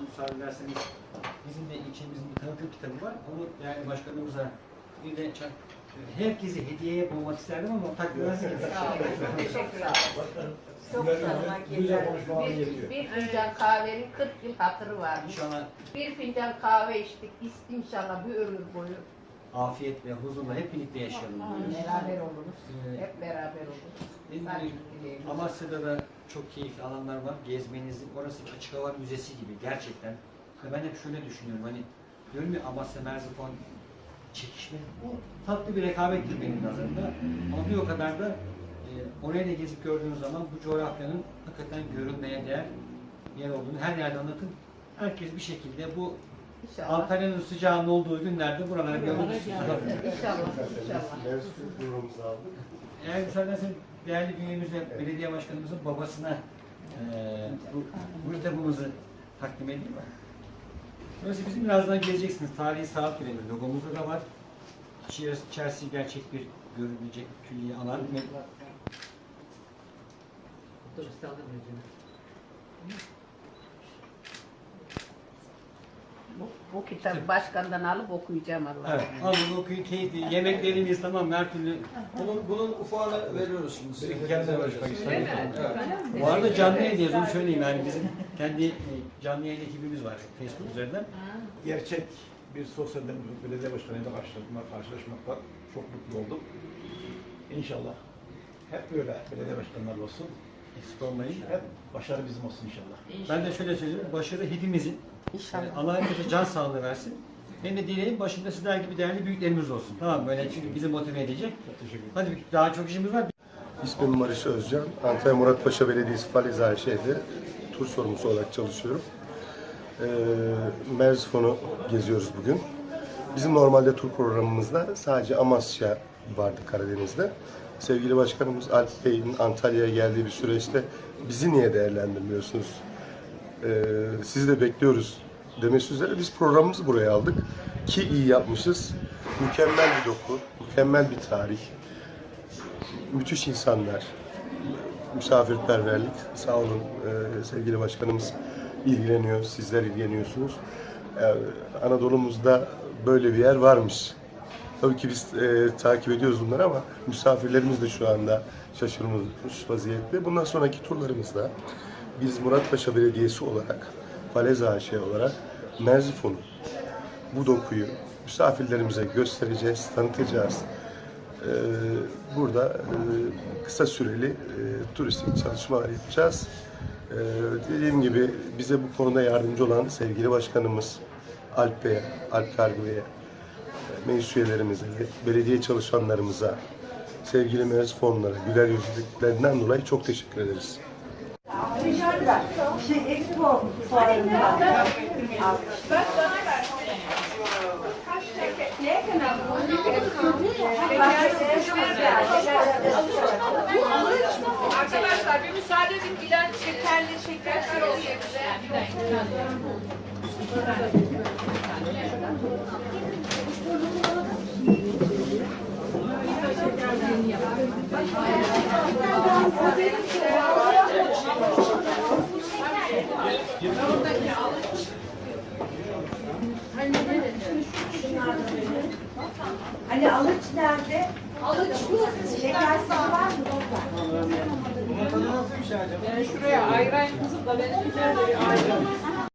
müsaade ederseniz bizim de ilçemizin bir tanıtım kitabı var. Onu değerli başkanımıza bir de çak, herkese hediyeye bulmak isterdim ama takdir nasıl Sağ olun. Çok teşekkür ederim. Çok Güzel- sağ güzel Bir, bir fincan kahvenin 40 yıl hatırı varmış. İnşallah Bir fincan kahve içtik. İnşallah bir ömür boyu afiyet ve huzurla hep birlikte yaşayalım. diyoruz. beraber oluruz. Ee, Hep beraber oluruz. Benim Ben de dileğim. Amasya'da da çok keyifli alanlar var. Gezmenizi, orası bir açık hava müzesi gibi gerçekten. Ve ben hep şöyle düşünüyorum hani diyorum ya Amasya, Merzifon çekişme. O tatlı bir rekabettir benim nazarımda. Ama bir o kadar da e, oraya da gezip gördüğünüz zaman bu coğrafyanın hakikaten görülmeye değer bir yer olduğunu her yerde anlatın. Herkes bir şekilde bu İnşallah. Antalya'nın sıcağının olduğu günlerde buralara görürüz. İnşallah. İnşallah. Mevcut durumumuzu aldık. Eğer müsaade edersen değerli bünyemizde belediye başkanımızın babasına eee bu, bu kitabımızı takdim edeyim mi? Burası bizim birazdan gezeceksiniz. Tarihi saat kulemiz logomuzda da var. İçerisi, gerçek bir görülecek külliye alan. Bu, bu kitabı başkandan alıp okuyacağım Allah'a. Evet. Alın okuyun keyifli. Yemeklerimiz tamam her türlü. Bunun, bunun ufağını veriyoruz şimdi size. Belki kendine başlaymak istedim. Evet. Bu arada canlı yayındayız onu söyleyeyim yani bizim kendi e, canlı yayın ekibimiz var Facebook üzerinden. Gerçek bir sosyal demokrat belediye başkanıyla karşılaşmak, karşılaşmaktan çok mutlu oldum. İnşallah hep böyle belediye başkanları olsun. Eksik olmayın. Hep başarı bizim olsun inşallah. Ben de şöyle söyleyeyim. Başarı hepimizin. İnşallah. Yani Allah herkese can sağlığı versin. Benim de dileğim başında sizler gibi değerli büyüklerimiz olsun. Tamam böyle çünkü bizi motive edecek. Çok teşekkür ederim. Hadi daha çok işimiz var. İsmim Barış Özcan. Antalya Muratpaşa Belediyesi Faliz AŞ'de tur sorumlusu olarak çalışıyorum. Ee, Merzifon'u geziyoruz bugün. Bizim normalde tur programımızda sadece Amasya vardı Karadeniz'de. Sevgili Başkanımız Alp Bey'in Antalya'ya geldiği bir süreçte bizi niye değerlendirmiyorsunuz? Ee, sizi de bekliyoruz demesi üzere biz programımızı buraya aldık. Ki iyi yapmışız. Mükemmel bir doku, mükemmel bir tarih müthiş insanlar, misafirperverlik. Sağ olun e, sevgili başkanımız ilgileniyor, sizler ilgileniyorsunuz. E, Anadolu'muzda böyle bir yer varmış. Tabii ki biz e, takip ediyoruz bunları ama misafirlerimiz de şu anda şaşırmış vaziyette. Bundan sonraki turlarımızda biz Muratpaşa Belediyesi olarak, Falez AŞ olarak Merzifon'u, bu dokuyu misafirlerimize göstereceğiz, tanıtacağız. Ee, burada e, kısa süreli e, turistik çalışmalar yapacağız. Ee, dediğim gibi bize bu konuda yardımcı olan sevgili başkanımız Alp Bey'e, Alp Kargı e, meclis üyelerimize, belediye çalışanlarımıza, sevgili meclis fonlara, güler yüzlülüklerinden dolayı çok teşekkür ederiz. Şey eksik olmuş fuarında. Arkadaşlar bir müsaade edin bilen şekerli şekerler oluyor bize. Hani alıç nerede? Alıç bu. Şekersiz var mı? Yani şuraya ayran kızıp da benim şekerleri ayran.